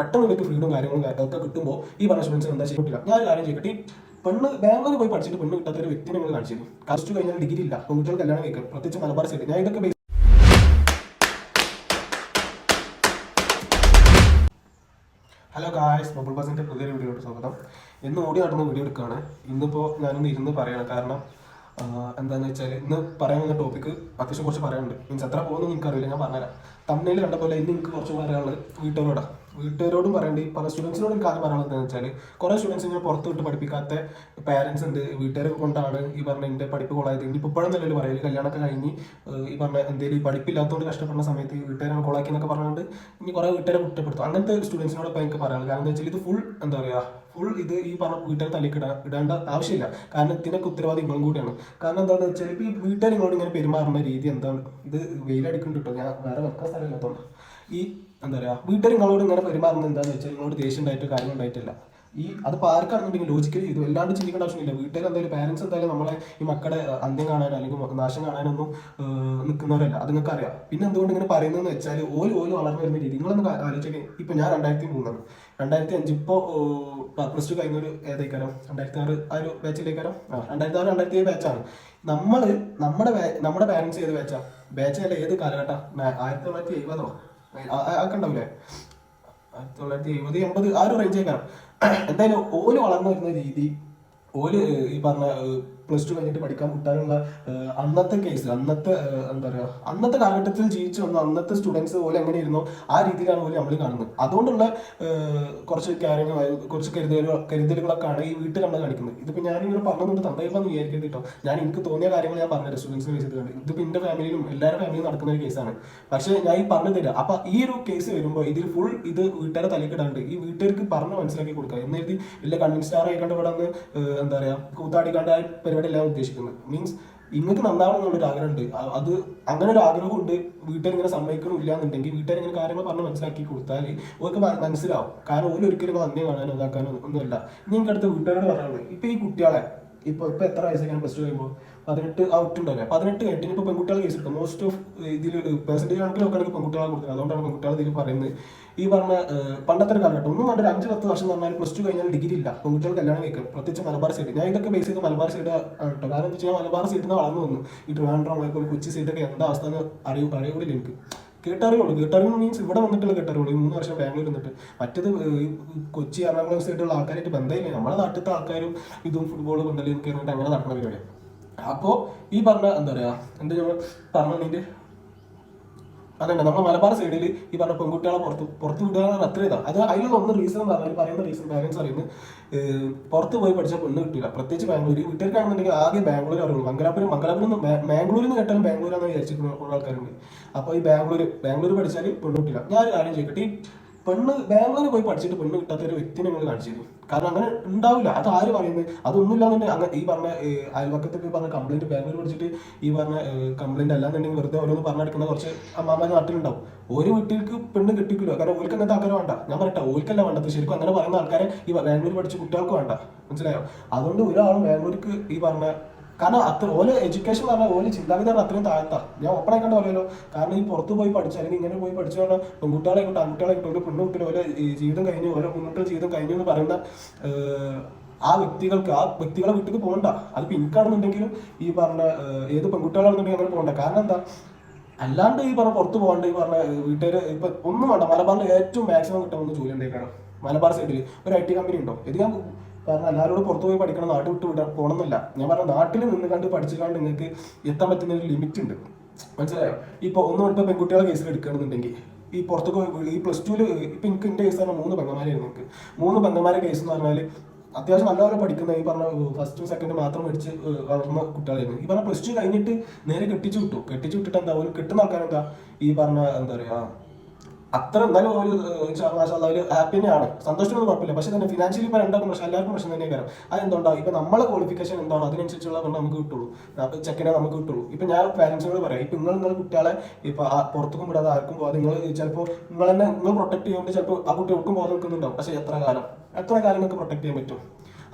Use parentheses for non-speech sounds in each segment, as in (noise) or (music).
പെട്ടെന്ന് ഇവർക്ക് ഫ്രീഡും കാര്യങ്ങളും ഒക്കെ കിട്ടുമ്പോൾ ഈ സ്റ്റുഡൻസിന് എന്താ ചെയ്യില്ല ഞാൻ ഒരു കാര്യം ചെയ്യട്ടെ പെണ്ണ് ബാംഗ്ലൂർ പോയി പഠിച്ചിട്ട് പെണ്ണ് കിട്ടാത്ത ഒരു വ്യക്തി നിങ്ങൾ കാണിച്ചു തരും കറസ്റ്റ് കഴിഞ്ഞാൽ ഡിഗ്രി ഇല്ല. പെൺകുട്ടികൾ കല്യാണം കഴിക്കും പ്രത്യേകിച്ച് മലബാർ സൈഡ് ഞാൻ ഇതൊക്കെ ഹലോ ഗായ്സ് ബബിൾ ബസിന്റെ പുതിയൊരു വീഡിയോയോട് സ്വാഗതം. ഇന്ന് ഓടി നടന്ന വീഡിയോ എടുക്കുകയാണ്. ഇന്നിപ്പോൾ ഞാനൊന്ന് ഇരുന്ന് പറയണം. കാരണം എന്താണെന്ന് വെച്ചാൽ ഇന്ന് പറയാൻ വന്ന ടോപ്പിക്ക് അത്യാവശ്യം കുറച്ച് പറയാനുണ്ട്. മീൻസ് എത്ര പോകുന്നു അറിയില്ല ഞാൻ പറഞ്ഞുതരാം. തമിഴിൽ കണ്ട പോലെ ഇന്ന് എനിക്ക് കുറച്ച് പറയാനുള്ളത് വീട്ടുകാരോടാണ് വീട്ടുകാരോടും പറയേണ്ടി പല സ്റ്റുഡൻസിനോടും കാര്യം പറയാനുള്ളത് എന്താണെന്ന് വെച്ചാൽ കുറേ സ്റ്റുഡൻസ് ഇങ്ങനെ പുറത്ത് വിട്ട് പഠിപ്പിക്കാത്ത പാരൻസ് ഉണ്ട് വീട്ടുകാരെ കൊണ്ടാണ് ഈ പറഞ്ഞ എന്റെ പഠിപ്പ് കൊളായത്. ഇനി ഇപ്പോഴും നല്ലൊരു പറയൽ കല്യാണമൊക്കെ കഴിഞ്ഞ് ഈ പറഞ്ഞ എന്തെങ്കിലും പഠിപ്പില്ലാത്തതുകൊണ്ട് കഷ്ടപ്പെടുന്ന സമയത്ത് വീട്ടുകാരാണ് കൊളാക്കി എന്നൊക്കെ പറഞ്ഞുകൊണ്ട് ഇനി കുറേ വീട്ടുകാരെ കുറ്റപ്പെടുത്തും. അങ്ങനത്തെ സ്റ്റുഡൻസിനോടൊപ്പം എനിക്ക് പറയാനുള്ളത്. കാരണം എന്താ വെച്ചാൽ ഇത് ഫുൾ എന്താ പറയുക ഫുൾ ഇത് ഈ പറഞ്ഞ വീട്ടുകാർ തലേക്ക് ഇടാ ഇടേണ്ട ആവശ്യമില്ല. കാരണം ഇതിനൊക്കെ ഉത്തരവാദി നിങ്ങളും കൂടിയാണ്. കാരണം എന്താണെന്ന് വെച്ചാൽ ഇപ്പോൾ ഈ വീട്ടുകാർ നിങ്ങളോട് ഇങ്ങനെ പെരുമാറുന്ന രീതി എന്താണ്? ഇത് വെയിലടിക്കുന്നുണ്ട് കേട്ടോ ഞാൻ വേറെ വെക്കാൻ സ്ഥലമില്ലാത്തതുകൊണ്ട് ഈ എന്താ പറയുക വീട്ടുകാർ നിങ്ങളോട് ഇങ്ങനെ പെരുമാറുന്നത് എന്താണെന്ന് വെച്ചാൽ നിങ്ങളോട് ദേഷ്യം ഉണ്ടായിട്ട് കാര്യം ഉണ്ടായിട്ടില്ല. ഈ അതിപ്പോൾ ആർക്കാണെന്നുണ്ടെങ്കിൽ ലോജിക്കലി ഇത് വല്ലാണ്ട് ചിന്തിക്കേണ്ട ആവശ്യമില്ല വീട്ടുകാർ എന്തായാലും പാരൻസ് എന്തായാലും നമ്മളെ ഈ മക്കളെ അന്ത്യം കാണാനോ അല്ലെങ്കിൽ നാശം കാണാനൊന്നും നിൽക്കുന്നവരല്ല അത് നിങ്ങൾക്ക് അറിയാം. പിന്നെ എന്തുകൊണ്ട് ഇങ്ങനെ പറയുന്നതെന്ന് വെച്ചാൽ ഓൽ ഓൽ വളർന്നു വരുന്ന രീതി. നിങ്ങളൊന്ന് ആലോചിക്കുക ഇപ്പം ഞാൻ രണ്ടായിരത്തി മൂന്നാണ്. രണ്ടായിരത്തി അഞ്ച് ഇപ്പോൾ പ്ലസ് ടു കഴിഞ്ഞൊരു ഏതേക്കാരം രണ്ടായിരത്തി ആറ് ആ ഒരു ബാച്ചിലേക്കാരം ആ രണ്ടായിരത്തി ആറ് രണ്ടായിരത്തി ഏഴ് ബാച്ചാണ് നമ്മൾ നമ്മുടെ നമ്മുടെ പാരൻസ് ഏത് ബാച്ചാ ബാച്ച് അല്ല ഏത് കാലഘട്ടം? ആയിരത്തി തൊള്ളായിരത്തി എഴുപതോ? ഉണ്ടാവില്ലേ ആയിരത്തി തൊള്ളായിരത്തി എഴുപത് എൺപത് ആ ഒരു (coughs) എന്തായാലും ഓൽ വളർന്നു വരുന്ന രീതി ഓൽ ഈ പറഞ്ഞ പ്ലസ് ടു കഴിഞ്ഞിട്ട് പഠിക്കാൻ കിട്ടാനുള്ള അന്നത്തെ കേസ് അന്നത്തെ എന്താ പറയുക അന്നത്തെ കാലഘട്ടത്തിൽ ജീവിച്ചു വന്ന അന്നത്തെ സ്റ്റുഡൻസ് പോലെ എങ്ങനെയായിരുന്നോ ആ രീതിയിലാണ് പോലും നമ്മൾ കാണുന്നത്. അതുകൊണ്ടുള്ള കുറച്ച് കാര്യങ്ങൾ കുറച്ച് കരുതലുകൾ കരുതലുകളൊക്കെയാണ് ഈ വീട്ടിൽ നമ്മൾ കാണിക്കുന്നത്. ഇതിപ്പോൾ ഞാനിങ്ങനെ പറഞ്ഞതുകൊണ്ട് തന്തയില്ലെന്ന് വിചാരിക്കരുത് കേട്ടോ. ഞാൻ എനിക്ക് തോന്നിയ കാര്യങ്ങൾ ഞാൻ പറഞ്ഞത് സ്റ്റുഡൻസിന് ചെയ്തിട്ടുണ്ട് ഇതിപ്പോൾ എന്റെ ഫാമിലിയിലും എല്ലാവരുടെ ഫാമിലിയും നടക്കുന്ന ഒരു കേസാണ് പക്ഷേ ഞാൻ ഈ പറഞ്ഞു തരാം അപ്പോൾ ഈ ഒരു കേസ് വരുമ്പോൾ ഇതിൽ ഫുൾ ഇത് വീട്ടുകാരെ തലക്കിടാണ്ട് ഈ വീട്ടുകാർക്ക് പറഞ്ഞ് മനസ്സിലാക്കി കൊടുക്കുക. എന്ന് കരുതി വലിയ കൺവിൻസ്ഡ് സ്റ്റാർ ആയിക്കൊണ്ട് ഇവിടെ എന്താ പറയുക കൂത്താടിക്കാണ്ട് പരിപാടി എല്ലാം ഉദ്ദേശിക്കുന്നത്. മീൻസ് ഇങ്ങക്ക് നന്നാവണം എന്നുള്ളൊരു ആഗ്രഹമുണ്ട്. അത് അങ്ങനെ ഒരു ആഗ്രഹം ഉണ്ട് വീട്ടുകാർ ഇങ്ങനെ സമ്മതിക്കണമില്ല എന്നുണ്ടെങ്കിൽ വീട്ടുകാർ ഇങ്ങനെ കാര്യങ്ങൾ പറഞ്ഞ് മനസ്സിലാക്കി കൊടുത്താൽ ഓർക്ക് മനസ്സിലാവും. കാരണം ഓരോരിക്കലും ഒരിക്കലും കാണാനും ഇതാക്കാനോ ഒന്നുമല്ല. എനിക്ക് അടുത്ത വീട്ടുകാരോട് പറയാനുള്ളത്. ഇപ്പൊ ഈ കുട്ടികളെ ഇപ്പൊ ഇപ്പൊ എത്ര വയസ്സൊക്കെയാണ് പ്ലസ് ടു കഴിയുമ്പോൾ പതിനെട്ട് ഔട്ട് ഉണ്ടല്ലേ? പതിനെട്ട് കഴിഞ്ഞിട്ട് ഇപ്പോൾ പെൺകുട്ടികൾ കേസ് എടുക്കും. മോസ്റ്റ് ഓഫ് ഇതിൽ പെർസെന്റേജ് ഒക്കെ പെൺകുട്ടികളെ കൊടുക്കുന്നത്. അതുകൊണ്ടാണ് പെൺകുട്ടികൾ ഇതിൽ പറയുന്നത്. ഈ പറഞ്ഞ പണ്ടത്തെ കാലഘട്ടം. ഒന്നും ഒരു അഞ്ച് പത്ത് വർഷം പറഞ്ഞാൽ പ്ലസ് ടു കഴിഞ്ഞാൽ ഡിഗ്രി ഇല്ല. പെൺകുട്ടികൾ കല്യാണം കഴിക്കും. പ്രത്യേകിച്ച് മലബാർ സൈഡ് ഞാൻ ഇതൊക്കെ ബേസ് ചെയ്ത് മലബാർ സൈഡ് ആണ് കാരണം എന്താ വെച്ചാൽ മലബാർ സൈഡിൽ നിന്ന് വളർന്നു വന്നു. ഈ ട്രിവാൻഡ്രം കൊച്ചി സൈഡൊക്കെ എന്താ അവസ്ഥ എന്ന് അറിയൂ അറിയൂടില്ല എനിക്ക്. കേട്ടറിയുള്ളൂ കേട്ടറിവ് മീൻസ് ഇവിടെ വന്നിട്ടുള്ള കേട്ടറിയുള്ളൂ ഈ മൂന്ന് വർഷം ബാംഗ്ലൂർ നിന്നിട്ട്. മറ്റത് കൊച്ചി എറണാകുളം സൈഡിലുള്ള ആൾക്കാരായിട്ട് ബന്ധമില്ല. നമ്മളെ നാട്ടിലത്തെ ആൾക്കാരും ഇതും ഫുട്ബോൾ കൊണ്ടല്ലേ കയറിയിട്ട് അങ്ങനെ നടക്കുന്ന പരിപാടിയാണ് അപ്പോൾ ഈ പറഞ്ഞ എന്താ പറയുക എന്താ നമ്മൾ പറഞ്ഞതിന്റെ അതുണ്ട് നമ്മുടെ മലബാർ സൈഡിൽ ഈ പറഞ്ഞ പെൺകുട്ടികളെ പുറത്ത് പുറത്ത് വിടുക എന്ന് അത്ര ഇതാണ് അത് അതിലുള്ള ഒന്ന് റീസൺ എന്ന് പറഞ്ഞാൽ പറയുന്ന റീസൺ പാരൻസ് പറയുന്നത് പുറത്ത് പോയി പഠിച്ച പെണ്ണ് കിട്ടില്ല പ്രത്യേകിച്ച് ബാംഗ്ലൂർ വീട്ടുകാർക്കാണെന്നുണ്ടെങ്കിൽ ആദ്യം ബാംഗ്ലൂർ അറിയുള്ളൂ. മംഗലാപുരം മംഗലാപുരം ബാംഗ്ലൂരിൽ നിന്ന് കേട്ടാലും ബാംഗ്ലൂരാണെന്ന് വിചാരിച്ചിട്ടുള്ള ആൾക്കാരുണ്ട്. അപ്പോൾ ഈ ബാംഗ്ലൂർ ബാംഗ്ലൂർ പഠിച്ചാൽ പെണ്ണ് കിട്ടില്ല ഞാൻ കാര്യം ചോദിക്കട്ടെ പെണ്ണ് ബാംഗ്ലൂരിൽ പോയി പഠിച്ചിട്ട് പെണ്ണ് കിട്ടാത്ത ഒരു വ്യക്തി നിങ്ങൾ കാണിച്ചു തരും. കാരണം അങ്ങനെ ഉണ്ടാവില്ല. അത് ആര് പറയുന്നത് അതൊന്നുമില്ലാന്നുണ്ടെങ്കിൽ അങ്ങനെ ഈ പറഞ്ഞ അയൽവക്കത്തൊക്കെ പറഞ്ഞ കംപ്ലൈന്റ് ബാംഗ്ലൂർ പഠിച്ചിട്ട് ഈ പറഞ്ഞ കംപ്ലൈന്റ് അല്ലാന്നുണ്ടെങ്കിൽ വെറുതെ ഓരോന്ന് പറഞ്ഞെടുക്കുന്ന കുറച്ച് അമ്മാമ്മ നാട്ടിലുണ്ടാവും. ഒരു വീട്ടിലേക്ക് പെണ്ണ് കിട്ടിക്കില്ല കാരണം ഓൽക്ക് അങ്ങനത്തെ ആൾക്കാരെ വേണ്ട. ഞാൻ പറയട്ടെ ഓൽക്കല്ല വേണ്ടത്. ശരിക്കും അങ്ങനെ പറയുന്ന ആൾക്കാരെ ഈ ബാംഗ്ലൂർ പഠിച്ച കുട്ടികൾക്ക് വേണ്ട. മനസ്സിലായോ? അതുകൊണ്ട് ഒരാളും ബാംഗ്ലൂർക്ക് ഈ പറഞ്ഞ കാരണം അത്ര ഓൽ എഡ്യൂക്കേഷൻ പറഞ്ഞാൽ ഓൽ ചിന്താഗതി അത്രയും താഴ്ത്ത. ഞാൻ ഓപ്പൺ കണ്ട് പറയുമല്ലോ കാരണം ഈ പുറത്ത് പോയി പഠിച്ചു അല്ലെങ്കിൽ ഇങ്ങനെ പോയി പഠിച്ചു പറഞ്ഞാൽ പെൺകുട്ടികളെ കിട്ടും ആൺകുട്ടികളെ കിട്ടും ഒരു പെണ്ണുകുട്ടികൾ ഓരോ ജീവിതം കഴിഞ്ഞു ഓരോ മുന്നോട്ട് ജീവിതം കഴിഞ്ഞു എന്ന് പറയുന്ന ആ വ്യക്തികൾക്ക് ആ വ്യക്തികളെ വീട്ടിൽ പോകണ്ട. അത് പിൻകാണെന്നുണ്ടെങ്കിലും ഈ പറഞ്ഞ ഏത് പെൺകുട്ടികളാണെന്നുണ്ടെങ്കിൽ അങ്ങനെ പോകണ്ട. കാരണം എന്താ? അല്ലാണ്ട് ഈ പറഞ്ഞ പുറത്ത് പോകണ്ട ഈ പറഞ്ഞ വീട്ടുകാർ ഇപ്പൊ ഒന്നും വേണ്ട. മലബാറിൽ ഏറ്റവും മാക്സിമം കിട്ടുന്ന ജോലി ഉണ്ടായിക്കാണ് മലബാർ സൈഡിൽ ഒരു ഐ ടി കമ്പനി ഉണ്ടോ? ഇത് ഞാൻ കാരണം എല്ലാവരോടും പുറത്തു പോയി പഠിക്കണം നാട്ടിൽ വിട്ട് വിടാൻ പോകണമെന്നല്ല ഞാൻ പറഞ്ഞ നാട്ടിൽ നിന്ന് കണ്ട് പഠിച്ചുകൊണ്ട് നിങ്ങൾക്ക് എത്താൻ പറ്റുന്ന ഒരു ലിമിറ്റ് ഉണ്ട്. മനസ്സിലായോ? ഇപ്പൊ ഒന്നും ഇപ്പൊ പെൺകുട്ടികളെ കേസിൽ എടുക്കുകയാണെന്നുണ്ടെങ്കിൽ ഈ പുറത്തൊക്കെ ഈ പ്ലസ് ടുവിൽ ഇപ്പൊ എനിക്ക് എന്റെ കേസ് പറഞ്ഞാൽ മൂന്ന് പെങ്ങന്മാരായിരുന്നു നിങ്ങൾക്ക് മൂന്ന് പെങ്ങന്മാരെ കേസ് എന്ന് പറഞ്ഞാൽ അത്യാവശ്യം നല്ലപോലെ പഠിക്കുന്ന ഈ പറഞ്ഞ ഫസ്റ്റും സെക്കൻഡും മാത്രം ഏഹ് വളർന്ന കുട്ടികളായിരുന്നു. ഈ പറഞ്ഞ പ്ലസ് ടു കഴിഞ്ഞിട്ട് നേരെ കെട്ടിച്ചു വിട്ടു. കെട്ടിച്ചു വിട്ടിട്ട് എന്താ? ഒരു കിട്ടുന്ന ആൾക്കാരെന്താ? ഈ പറഞ്ഞ എന്താ പറയാ അത്ര എന്തായാലും ഒരു ഒരു ഹാപ്പി തന്നെയാണ്. സന്തോഷമൊന്നും കുഴപ്പമില്ല. പക്ഷെ തന്നെ ഫിനാൻഷ്യലി ഇപ്പോൾ രണ്ടാക്കും പ്രശ്നം എല്ലാവർക്കും പ്രശ്നം തന്നെ വരാം അതെന്തുണ്ടാവും ഇപ്പൊ നമ്മളെ ക്വാളിഫിക്കേഷൻ എന്താണോ അതിനനുസരിച്ചുള്ള കൊണ്ട് നമുക്ക് കിട്ടുള്ളൂ. ചെക്കനെ നമുക്ക് കിട്ടുള്ളൂ. ഇപ്പൊ ഞാൻ പാരന്റ്സിനോട് പറയാം ഇപ്പൊ നിങ്ങൾ നിങ്ങളുടെ കുട്ടികളെ ഇപ്പൊ ആ പുറത്തേക്കും വിടാതെ ആർക്കും പോകാതെ നിങ്ങൾ ചിലപ്പോൾ നിങ്ങൾ തന്നെ നിങ്ങൾ പ്രൊട്ടക്ട് ചെയ്യുമ്പോൾ ചിലപ്പോൾ ആ കുട്ടി ഒട്ടും പോകാതെ നിൽക്കുന്നുണ്ടാവും. പക്ഷെ എത്ര കാലം? എത്ര കാലം നിങ്ങൾക്ക് പ്രൊട്ടക്ട് ചെയ്യാൻ പറ്റും?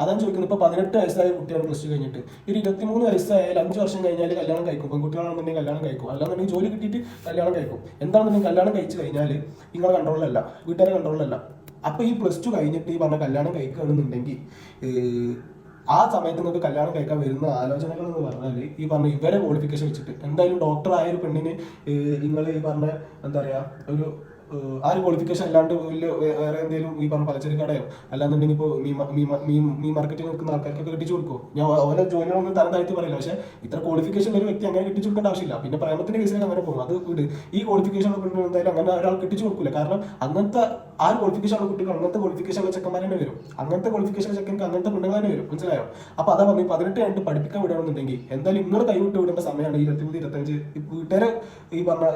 അതാണ് ചോദിക്കുന്നത്. ഇപ്പൊ പതിനെട്ട് വയസ്സായ കുട്ടിയാണ് പ്ലസ് ടു കഴിഞ്ഞിട്ട്. ഒരു ഇരുപത്തിമൂന്ന് വയസ്സായാലും അഞ്ച് വർഷം കഴിഞ്ഞാൽ കല്യാണം കഴിക്കും. പെൺകുട്ടികളാണെന്നുണ്ടെങ്കിൽ കല്യാണം കഴിക്കും. അല്ലാന്നുണ്ടെങ്കിൽ ജോലി കിട്ടിയിട്ട് കല്യാണം കഴിക്കും. എന്താണെന്നുണ്ടെങ്കിൽ കല്യാണം കഴിച്ചു കഴിഞ്ഞാൽ നിങ്ങളെ കൺട്രോളിലല്ല വീട്ടുകാരെ കൺട്രോളിലല്ല അപ്പൊ ഈ പ്ലസ് ടു കഴിഞ്ഞിട്ട് ഈ പറഞ്ഞ കല്യാണം കഴിക്കുകയാണെന്നുണ്ടെങ്കിൽ ആ സമയത്ത് നിങ്ങൾക്ക് കല്യാണം കഴിക്കാൻ വരുന്ന ആലോചനകൾ എന്ന് പറഞ്ഞാൽ ഈ പറഞ്ഞ ഇവരെ ക്വാളിഫിക്കേഷൻ വെച്ചിട്ട്. എന്തായാലും ഡോക്ടർ ആയ ഒരു പെണ്ണിന് നിങ്ങൾ ഈ പറഞ്ഞ എന്താ പറയുക ഒരു ആ ഒരു ക്വാളിഫിക്കേഷൻ അല്ലാണ്ട് വലിയ വേറെ എന്തെങ്കിലും ഈ പറഞ്ഞ പലചരക്ക് കടയോ അല്ലാന്നുണ്ടെങ്കിൽ ഇപ്പോൾ മീൻ മാർക്കറ്റിൽ നിൽക്കുന്ന ആൾക്കാർക്കൊക്കെ കെട്ടിച്ചു കൊടുക്കുമോ ഞാൻ ഓരോ ജോലികളൊന്നും തരം താഴ്ത്തി പറയില്ല. പക്ഷേ ഇത്ര ക്വാളിഫിക്കേഷൻ ഒരു വ്യക്തി അങ്ങനെ കെട്ടിച്ചു കൊടുക്കേണ്ട ആവശ്യമില്ല. പിന്നെ പ്രേമത്തിന്റെ കേസിൽ അങ്ങനെ പോകും. അത് ഈ ക്വാളിഫിക്കേഷൻ എന്തായാലും അങ്ങനെ ഒരാൾ കെട്ടിച്ചു കൊടുക്കില്ല കാരണം അങ്ങനത്തെ ആ ഒരു ക്വാളിഫിക്കേഷൻ ഉള്ള കുട്ടികൾ അങ്ങനത്തെ ക്വാളിഫിക്കേഷൻ ഉള്ള ചെക്കന്മാർ തന്നെ വരും. അങ്ങനത്തെ ക്വാളിഫിക്കേഷൻ ചെക്കൻക്ക് അങ്ങനത്തെ പെണ്ണുങ്ങൾ തന്നെ വരും. മനസ്സിലായോ? അപ്പൊ അതാ പറഞ്ഞു പതിനെട്ട് കണ്ട് പഠിപ്പിക്കാൻ വിടണമെന്നുണ്ടെങ്കിൽ എന്തായാലും നിങ്ങൾ കൈവിട്ട് വിടേണ്ട സമയമാണ് ഇരുപത്തിമൂന്ന് ഇരുപത്തഞ്ച് വീട്ടുകാരെ ഈ പറഞ്ഞ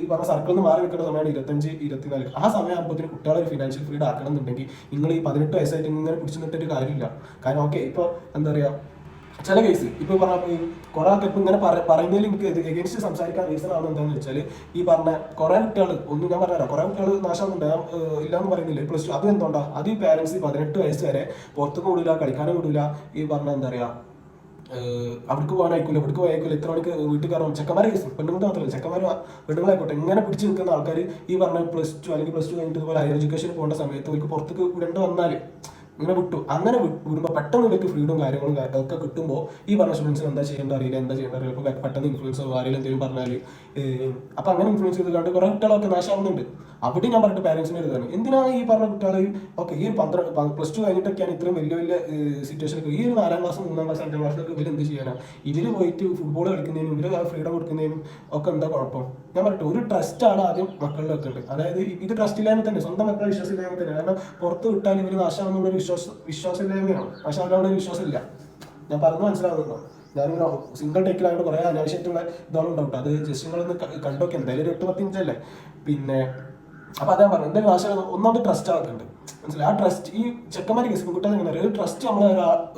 ഈ പറഞ്ഞ സർക്കിളിൽ നിന്ന് മാറി വെക്കേണ്ട സമയമാണ് ഇരുപത്തഞ്ച് ഇരുപത്തിനാല്. ആ സമയമാകുമ്പോഴത്തേന് കുട്ടികളെ ഒരു ഫിനാൻഷ്യൽ ഫ്രീഡം ആക്കണം എന്നുണ്ടെങ്കിൽ നിങ്ങൾ ഈ പതിനെട്ട് വയസ്സായിട്ട് ഇങ്ങനെ പിടിച്ചു നിന്നിട്ടൊരു കാര്യമില്ല. കാരണം ഓക്കെ ഇപ്പൊ എന്താ പറയാ ചില കേസ് ഇപ്പൊ പറഞ്ഞ ഈ ആൾക്കാർ ആൾക്ക് ഇങ്ങനെ പറ- പറയുന്നതിൽ എനിക്ക് എഗൻസ്റ്റ് സംസാരിക്കാൻ റീസൺ ആണ് എന്താണെന്ന് വെച്ചാൽ ഈ പറഞ്ഞ കുറെ കുട്ടികൾ ഒന്നും ഞാൻ പറഞ്ഞുതരാം കുറെ കുട്ടികൾ നാശമുണ്ട് ഞാൻ ഇല്ലാന്ന് പറയുന്നില്ല. പ്ലസ് ടു അത് എന്തുകൊണ്ടാ? അത് ഈ പാരന്റ്സ് പതിനെട്ട് വയസ്സ് വരെ പുറത്തു വിടില്ല കളിക്കാനും വിടില്ല ഈ പറഞ്ഞ എന്താ പറയാ അവിടേക്ക് പോകാനായിക്കില്ല ഇവിടേക്ക് പോയി അയക്കൂല ഇത്ര മണിക്ക് വീട്ടിൽ കയറണം. ചെക്കന്മാരെ കേസ് പെണ്ണുങ്ങൾ മാത്രമല്ല ചെക്കന്മാർ പെണ്ണുങ്ങളായിക്കോട്ടെ ഇങ്ങനെ പിടിച്ച് നിൽക്കുന്ന ആൾക്കാർ ഈ പറഞ്ഞ പ്ലസ് ടു അല്ലെങ്കിൽ പ്ലസ് ടു കഴിഞ്ഞിട്ട് ഇതുപോലെ ഹയർ എഡ്യൂക്കേഷൻ പോകേണ്ട സമയത്ത് അവർക്ക് പുറത്തേക്ക് വിടേണ്ടി വന്നാൽ ഇങ്ങനെ വിട്ടു. അങ്ങനെ വിടുമ്പോൾ പെട്ടെന്ന് ഇവർക്ക് ഫ്രീഡും കാര്യങ്ങളും ഒക്കെ കിട്ടുമ്പോൾ ഈ പറഞ്ഞ സ്റ്റുഡൻസിന് എന്താ ചെയ്യേണ്ട അറിയില്ല എന്താ ചെയ്യേണ്ട അറിയില്ല. ഇപ്പോൾ പെട്ടെന്ന് ഇൻഫ്ലുവൻസോ ആരെങ്കിലും എന്തെങ്കിലും പറഞ്ഞാൽ അപ്പം അങ്ങനെ ഇൻഫ്ലുവൻസ് ചെയ്ത് കണ്ട് കുറേ കുട്ടികളൊക്കെ നാശമാവുന്നുണ്ട് അവിടെ ഞാൻ പറഞ്ഞിട്ട് പാരൻസിനെ എഴുതാണ്. എന്തിനാണ് ഈ പറഞ്ഞ കുട്ടികളെ? ഓക്കെ ഈ ഒരു പന്ത്രണ്ട് പ്ലസ് ടു കഴിഞ്ഞിട്ടൊക്കെയാണ് ഇത്രയും വലിയ വലിയ സിറ്റുവേഷൻ ഈ ഒരു നാലാം ക്ലാസ് മൂന്നാം ക്ലാസ് അഞ്ചാം ക്ലാസ്സിലൊക്കെ ഇവർ എന്ത് ചെയ്യാനാണ് ഇവർ പോയിട്ട് ഫുട്ബോൾ കളിക്കുന്നതിനും ഇവർ ഫ്രീഡം കൊടുക്കുന്നതിനും ഒക്കെ എന്താ കുഴപ്പം? ഞാൻ പറഞ്ഞിട്ട് ഒരു ട്രസ്റ്റാണ് ആദ്യം മക്കളിൽ ഉണ്ട് അതായത് ഇത് ട്രസ്റ്റ് ഇല്ലായ്മ തന്നെ സ്വന്തം മക്കളെ വിശ്വാസമില്ലായ്മ തന്നെ. കാരണം പുറത്ത് വിട്ടാൽ ഇവർ നാശമാണെന്നുള്ളൊരു വിശ്വാസം വിശ്വാസമില്ലായ്മയാണ്. പക്ഷെ അവരവിടെ ഒരു വിശ്വാസമില്ല. ഞാൻ പറഞ്ഞു മനസ്സിലാവുന്നുണ്ടോ? ഞാനിങ്ങനെ സിംഗിൾ ടേക്കിലായിട്ട് കുറേ അനാവശ്യമായിട്ടുള്ള ഇതോളം ഉണ്ടാവും അത് ജസ്റ്റ് നിങ്ങളൊന്ന് കണ്ടോക്കെ എന്തായാലും ഒരു എട്ട് പത്ത് ഇഞ്ചല്ലേ പിന്നെ അപ്പൊ അതാ പറഞ്ഞു എന്തെങ്കിലും നാശം ഒന്നാമത് ട്രസ്റ്റ് ആൾക്കുണ്ട് മനസ്സിലായി? ആ ട്രസ്റ്റ് ഈ ചെക്കന്മാരെ കുട്ടികൾ എങ്ങനെ ഒരു ട്രസ്റ്റ് നമ്മൾ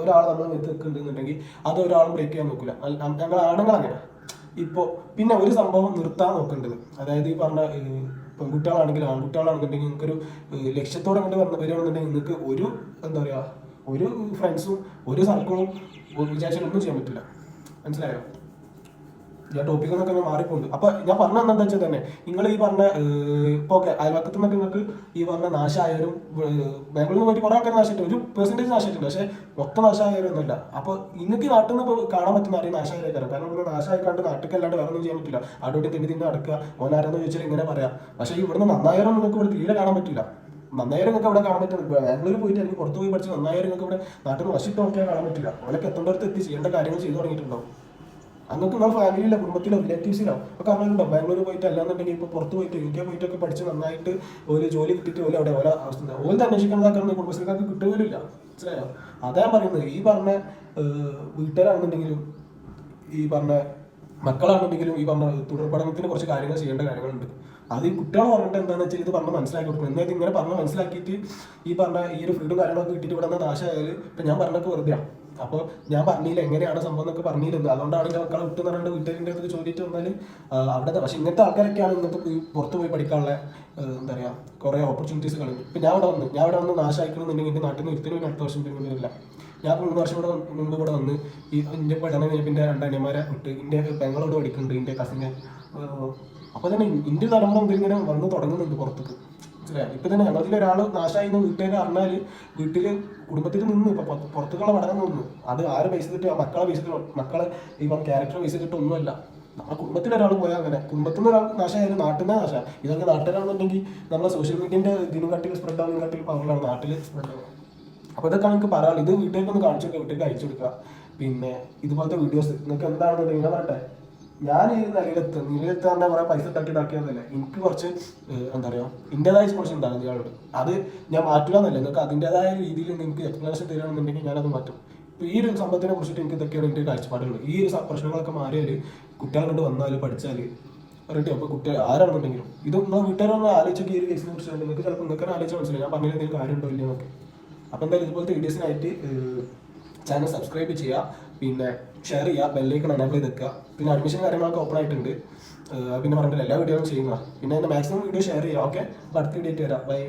ഒരാൾ നമ്മൾ വെക്കുന്നുണ്ടെന്നുണ്ടെങ്കിൽ അത് ഒരാളും ബ്രേക്ക് ചെയ്യാൻ നോക്കില്ല ഞങ്ങൾ ആണുങ്ങൾ അങ്ങനെ ഇപ്പോൾ പിന്നെ ഒരു സംഭവം നിർത്താൻ നോക്കേണ്ടത്. അതായത് ഈ പറഞ്ഞ ഏഹ്, പെൺകുട്ടികളാണെങ്കിലും ആൺകുട്ടികളാണെന്നുണ്ടെങ്കിൽ നിങ്ങൾക്കൊരു ലക്ഷ്യത്തോടെ കണ്ട് വന്ന് വരികയാണെന്നുണ്ടെങ്കിൽ നിങ്ങൾക്ക് ഒരു എന്താ പറയുക ഒരു ഫ്രണ്ട്സും ഒരു സർക്കിളും വിചാരിച്ചാൽ ഒന്നും ചെയ്യാൻ പറ്റില്ല. മനസ്സിലായോ? ഞാൻ ടോപ്പിക്കിൽ നിന്നൊക്കെ ഞാൻ മാറിപ്പോകുന്നു. അപ്പൊ ഞാൻ പറഞ്ഞ എന്താ വെച്ചാൽ തന്നെ നിങ്ങൾ ഈ പറഞ്ഞ ഏഹ്, ഇപ്പൊ ഓക്കെ അയൽവക്കത്ത് നിന്നൊക്കെ നിങ്ങൾക്ക് ഈ പറഞ്ഞ നാശമായവരും ബാംഗ്ലൂരിൽ നിന്ന് പോയിട്ട് കുറെ ആൾക്കാർ നാശമായിട്ട് ഒരു പെർസെന്റേജ് നാശമായിട്ടുണ്ട് പക്ഷെ മൊത്തം നാശമായവരൊന്നുമില്ല അപ്പൊ നിങ്ങൾക്ക് നാട്ടിൽ നിന്ന് കാണാൻ പറ്റുന്ന അറിയാം നാശമായിരിക്കാം കാരണം ഇവിടെ നാശമായിക്കാണ്ട് നാട്ടിൽ അല്ലാണ്ട് വേറെ ഒന്നും ചെയ്യാൻ പറ്റില്ല. അവിടെ തിണ്ടി തിന്നെ നടക്കുക ഓനാരെന്ന് ചോദിച്ചാൽ ഇങ്ങനെ പറയാം. പക്ഷെ ഇവിടുന്ന് നന്നായാലും നിങ്ങൾക്ക് ഇവിടെ തീരെ കാണാൻ പറ്റില്ല നന്നായാലും നിങ്ങൾക്ക് ഇവിടെ കാണാൻ പറ്റും. ബാംഗ്ലൂർ പോയിട്ട് അല്ലെങ്കിൽ പുറത്ത് പോയി പഠിച്ച് നന്നായാലും നിങ്ങൾക്ക് ഇവിടെ നാട്ടിൽ വശിട്ട് നോക്കിയാൽ കാണാൻ പറ്റില്ല. അവരൊക്കെ എത്തേണ്ടടുത്ത് എത്തി ചെയ്യേണ്ട കാര്യങ്ങൾ ചെയ്തു തുടങ്ങിയിട്ടുണ്ടാവും. അന്നൊക്കെ നമ്മുടെ ഫാമിലിയിലോ കുടുംബത്തിലോ റിലേറ്റീവ്സിലോ ഒക്കെ അറിഞ്ഞിട്ടുണ്ടോ ബാംഗ്ലൂർ പോയിട്ട് അല്ലാന്നുണ്ടെങ്കിൽ ഇപ്പോൾ പുറത്ത് പോയിട്ട് യു കെ പോയിട്ടൊക്കെ പഠിച്ച് നന്നായിട്ട് ഒരു ജോലി കിട്ടിയിട്ട് പോലും അവിടെ ഓരോ അവസ്ഥ ഓരോ അന്വേഷിക്കുന്നതാക്കുന്ന കുടുംബശ്രീക്കാർക്ക് കിട്ടുകയില്ല മനസ്സിലായോ? അതാ പറയുന്നത്. ഈ പറഞ്ഞ വീട്ടുകാരാണെന്നുണ്ടെങ്കിലും ഈ പറഞ്ഞ മക്കളാണെന്നുണ്ടെങ്കിലും ഈ പറഞ്ഞ തുടർ പഠനത്തിന് കുറച്ച് കാര്യങ്ങൾ ചെയ്യേണ്ട കാര്യങ്ങളുണ്ട്. അത് ഈ കുട്ടികൾ പറഞ്ഞിട്ട് എന്താണെന്ന് വെച്ചാൽ ഇത് പറഞ്ഞ് മനസ്സിലാക്കി കൊടുക്കണം. എന്നാലും ഇങ്ങനെ പറഞ്ഞ് മനസ്സിലാക്കിയിട്ട് ഈ പറഞ്ഞ ഈ ഒരു ഫ്രീഡും കാര്യങ്ങളൊക്കെ കിട്ടിയിട്ട് ഇവിടെ നിന്ന് നാശമായാൽ ഇപ്പം ഞാൻ പറഞ്ഞൊക്കെ വെറുതെയാണ് അപ്പോൾ ഞാൻ പറഞ്ഞില്ല എങ്ങനെയാണ് സംഭവം എന്നൊക്കെ പറഞ്ഞിരുന്നത്. അതുകൊണ്ടാണ് എന്റെ മക്കളെ വിട്ടു പറഞ്ഞിട്ട് വീട്ടുകാരുടെ അടുത്ത് ചോദിച്ചിട്ട് വന്നാൽ അവിടെ പക്ഷേ ഇങ്ങനത്തെ ആൾക്കാരൊക്കെയാണ് ഇങ്ങനത്തെ പുറത്തു പോയി പഠിക്കാനുള്ള എന്താ പറയുക കുറേ ഓപ്പർച്യൂണിറ്റീസ് കളഞ്ഞു ഇപ്പം ഞാൻ ഇവിടെ വന്നു ഞാൻ ഇവിടെ വന്ന് നാശമായിക്കണമെന്നുണ്ടെങ്കിൽ എന്റെ നാട്ടിൽ നിന്ന് ഒരുത്തിനും അടുത്ത വർഷം ഇല്ല ഞാൻ മൂന്ന് വർഷം ഇവിടെ മുമ്പ് ഇവിടെ വന്ന് ഈ എന്റെ പഠനം കഴിഞ്ഞപ്പോൾ എന്റെ രണ്ടനിയന്മാരെ വിട്ട് എന്റെ പെങ്ങളോട് പഠിക്കുന്നുണ്ട് എന്റെ കസിനെ അപ്പോൾ തന്നെ ഇന്ത്യ തലമുറ മുതൽ ഇങ്ങനെ വന്ന് തുടങ്ങുന്നുണ്ട് പുറത്തേക്ക്. ഇപ്പൊ തന്നെ ഞങ്ങളതിൽ ഒരാൾ നാശമായി എന്ന് വീട്ടുകാർ അറിഞ്ഞാൽ വീട്ടിൽ കുടുംബത്തിൽ നിന്ന് ഇപ്പൊ പുറത്ത് പുറത്തുള്ള പഠനം നിന്നു. അത് ആര് ചെയ്തിട്ട് ആ മക്കളെ ചെയ്തിട്ട് മക്കളെ ഈ ക്യാരക്ടർ ബേസ് ചെയ്തിട്ട് ഒന്നുമല്ല. നമ്മുടെ കുടുംബത്തിൽ ഒരാൾ പോയാൽ അങ്ങനെ. കുടുംബത്തിൽ നിന്ന് ഒരാൾ നാശമായാലും നാട്ടിൽ നിന്ന് നാശം. ഇതൊക്കെ നാട്ടിലാണെന്നുണ്ടെങ്കിൽ നമ്മളെ സോഷ്യൽ മീഡിയന്റെ ഇതിനും കാട്ടിൽ സ്പ്രെഡ് ആവുന്ന കാട്ടിൽ പവറിലാണ് നാട്ടിൽ സ്പ്രെഡ് ആവുക അപ്പോൾ ഇതൊക്കെ നമുക്ക് പറയാനുള്ളത്. ഇത് വീട്ടിലേക്ക് ഒന്ന് കാണിച്ചു കൊടുക്കുക വീട്ടിലേക്ക് അയച്ചു കൊടുക്കുക. പിന്നെ ഇതുപോലത്തെ വീഡിയോസ് നിങ്ങൾക്ക് എന്താണെന്നുണ്ടെങ്കിൽ പറയട്ടെ. ഞാൻ ഈ നിലയിലെത്ത് നിലയിലെത്ത് തന്നെ കുറെ പൈസ തട്ടി ഉണ്ടാക്കിയതല്ല എനിക്ക് കുറച്ച് എന്താ പറയുക എന്റെതായ കുറച്ച് ഉണ്ടാകും ഇയാളോട്. അത് ഞാൻ മാറ്റുക എന്നല്ല നിങ്ങൾക്ക് അതിന്റെതായ രീതിയിൽ നിങ്ങൾക്ക് എക്സ്പ്ലനേഷൻ തരികയാണെന്നുണ്ടെങ്കിൽ ഞാനത് മാറ്റും. ഇപ്പോൾ ഈ ഒരു സംഭവത്തിനെ കുറിച്ചിട്ട് എനിക്ക് ഇതൊക്കെയാണ് എന്റെ കാഴ്ചപ്പാടുകൾ ഈ ഒരു പ്രശ്നങ്ങളൊക്കെ മാറിയാൽ കുട്ടികളെ കൊണ്ട് വന്നാൽ പഠിച്ചാൽ പറയട്ടെ അപ്പോൾ കുട്ടി ആരാണെന്നുണ്ടെങ്കിലും ഇത് നിങ്ങൾ വീട്ടുകാരൊന്ന് ആലോചിച്ചൊക്കെ ഈ ഒരു കേസിനെ കുറിച്ച് നിങ്ങൾക്ക് ചിലപ്പോൾ നിങ്ങൾക്ക് ആലോചിച്ചാൽ മനസ്സിലായി ഞാൻ പറഞ്ഞതിൽ എന്തെങ്കിലും കാര്യമുണ്ടോ ഇല്ലയോ എന്നൊക്കെ. അപ്പോൾ എന്തായാലും ഇതുപോലത്തെ വീഡിയോസിനായിട്ട് ചാനൽ സബ്സ്ക്രൈബ് ചെയ്യുക. പിന്നെ ഷെയർ ചെയ്യുക ബെല്ലേക്ക് എനേബിൾ ചെയ്ത് പിന്നെ അഡ്മിഷൻ കാര്യങ്ങളൊക്കെ ഓപ്പൺ ആയിട്ടുണ്ട്. പിന്നെ പറഞ്ഞിട്ടില്ല. എല്ലാ വീഡിയോയും ചെയ്യുക പിന്നെ അതിന്റെ മാക്സിമം വീഡിയോ ഷെയർ ചെയ്യുക. ഓക്കെ അടുത്ത വീഡിയോ ആയിട്ട് വരാം. ബൈ